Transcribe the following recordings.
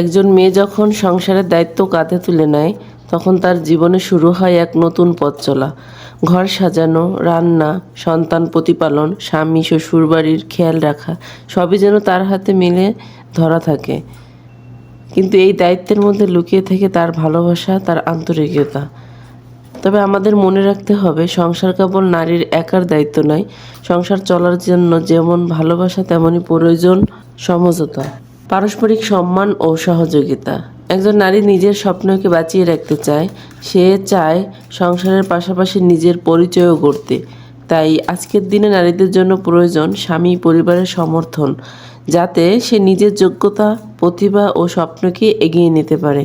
একজন মেয়ে যখন সংসারের দায়িত্ব কাঁধে তুলে নেয়, তখন তার জীবনে শুরু হয় এক নতুন পথ চলা। ঘর সাজানো, রান্না, সন্তান প্রতিপালন, স্বামী শ্বশুরবাড়ির খেয়াল রাখা, সবই যেন তার হাতে মিলে ধরা থাকে। কিন্তু এই দায়িত্বের মধ্যে লুকিয়ে থেকে তার ভালোবাসা, তার আন্তরিকতা। তবে আমাদের মনে রাখতে হবে, সংসার কেবল নারীর একার দায়িত্ব নয়, সংসার চলার জন্য যেমন ভালোবাসা তেমনই প্রয়োজন সমঝোতা। পারস্পরিক সম্মান ও সহযোগিতা। একজন নারী নিজের স্বপ্নকে বাঁচিয়ে রাখতে চায়, সে চায় সংসারের পাশাপাশি নিজের পরিচয়ও গড়তে। তাই আজকের দিনে নারীদের জন্য প্রয়োজন স্বামী পরিবারের সমর্থন, যাতে সে নিজের যোগ্যতা, প্রতিভা ও স্বপ্নকে এগিয়ে নিতে পারে।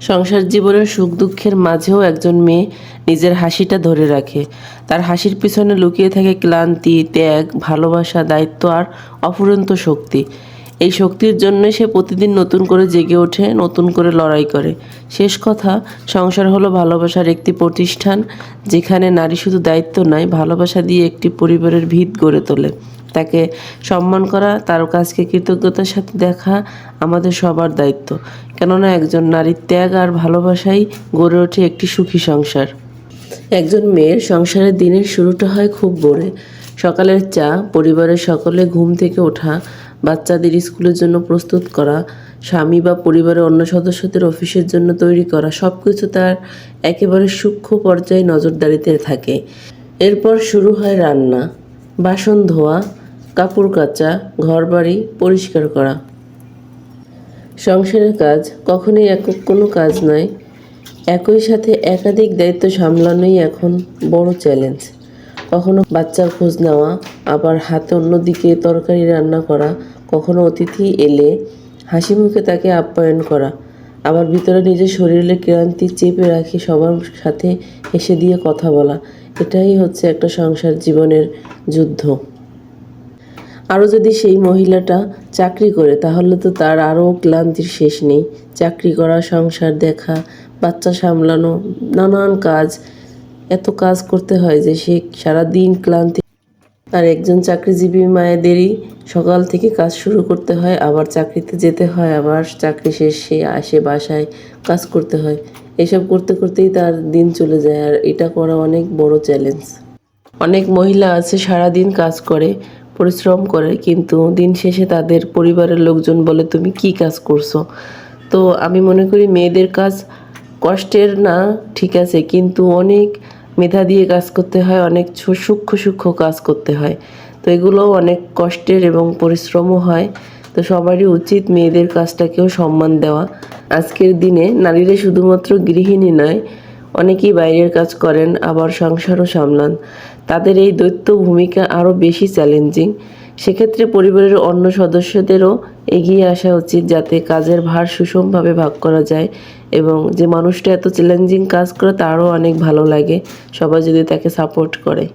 সংসার জীবনের সুখ দুঃখের মাঝেও একজন মেয়ে নিজের হাসিটা ধরে রাখে। তার হাসির পিছনে লুকিয়ে থাকে ক্লান্তি, ত্যাগ, ভালোবাসা, দায়িত্ব আর অফুরন্ত শক্তি। এই শক্তির জন্য সে প্রতিদিন নতুন করে জেগে ওঠে, নতুন করে লড়াই করে। শেষ কথা, সংসার হলো ভালোবাসার একটি প্রতিষ্ঠান, যেখানে নারী শুধু দায়িত্ব নয়, ভালোবাসা দিয়ে একটি পরিবারের ভিত গড়ে তোলে। তাকে সম্মান করা তার কাজকে কৃতজ্ঞতার সাথে দেখা আমাদের সবার দায়িত্ব। কেননা একজন নারীর ত্যাগ আর ভালোবাসাই গড়ে ওঠে একটি সুখী সংসার। একজন মেয়ের সংসারের দিনের শুরুটা হয় খুব ভোরে। সকালের চা, পরিবারের সকলে ঘুম থেকে ওঠা বাচ্চাদের স্কুলের জন্য প্রস্তুত করা, স্বামী বা পরিবারের অন্য সদস্যদের অফিসের জন্য তৈরি করা সব কিছু তার একেবারে সূক্ষ্ম পর্যায়ে নজরদারিতে থাকে। এরপর শুরু হয় রান্না, বাসন ধোয়া, কাপড় কাচা, ঘরবাড়ি পরিষ্কার করা। সংসারের কাজ কখনোই একক কোনো কাজ নয়, একই সাথে একাধিক দায়িত্ব সামলানোই এখন বড় চ্যালেঞ্জ। কখনো বাচ্চার খোঁজ নেওয়া, আবার হাতে অন্যদিকে তরকারি রান্না করা, কখনো অতিথি এলে হাসি মুখে তাকে আপ্যায়ন করা। আবার ভিতরে নিজের শরীরের ক্লান্তি চেপে রাখি সবার সাথে হেসে দিয়ে কথা বলা। এটাই হচ্ছে একটা সংসার জীবনের যুদ্ধ। আরও যদি সেই মহিলাটা চাকরি করে, তাহলে তো তার আরও ক্লান্তির শেষ নেই। চাকরি করা, সংসার দেখা, বাচ্চা সামলানো, নানান কাজ এত কাজ করতে হয় যে সে সারাদিন ক্লান্তি। আর একজন চাকরিজীবী মায়েদেরই সকাল থেকে কাজ শুরু করতে হয়, আবার চাকরিতে যেতে হয়, আবার চাকরি শেষে আসে বাসায় কাজ করতে হয়। এসব করতে করতেই তার দিন চলে যায়, আর এটা করা অনেক বড় চ্যালেঞ্জ। অনেক মহিলা আছে, সারাদিন কাজ করে, পরিশ্রম করে, কিন্তু দিন শেষে তাদের পরিবারের লোকজন বলে, তুমি কি কাজ করছ? তো আমি মনে করি মেয়েদের কাজ কষ্টের না, ঠিক আছে, কিন্তু অনেক মেধা দিয়ে কাজ করতে হয়, অনেক সূক্ষ্ম সূক্ষ্ম কাজ করতে হয়। তো এগুলোও অনেক কষ্টের এবং পরিশ্রমও হয়। তো সবারই উচিত মেয়েদের কাজটাকেও সম্মান দেওয়া। আজকের দিনে নারীরা শুধুমাত্র গৃহিণী নয় অনেকেই বাইরের কাজ করেন, আবার সংসারও সামলান। তাদের এই দৈত্য ভূমিকা আরও বেশি চ্যালেঞ্জিং। সেক্ষেত্রে পরিবারের অন্য সদস্যদেরও এগিয়ে আসা উচিত যাতে কাজের ভার সুষমভাবে ভাগ করা যায় এবং যে মানুষটা এত চ্যালেঞ্জিং কাজ করে তারও অনেক ভালো লাগে। সবাই যদি তাকে সাপোর্ট করে।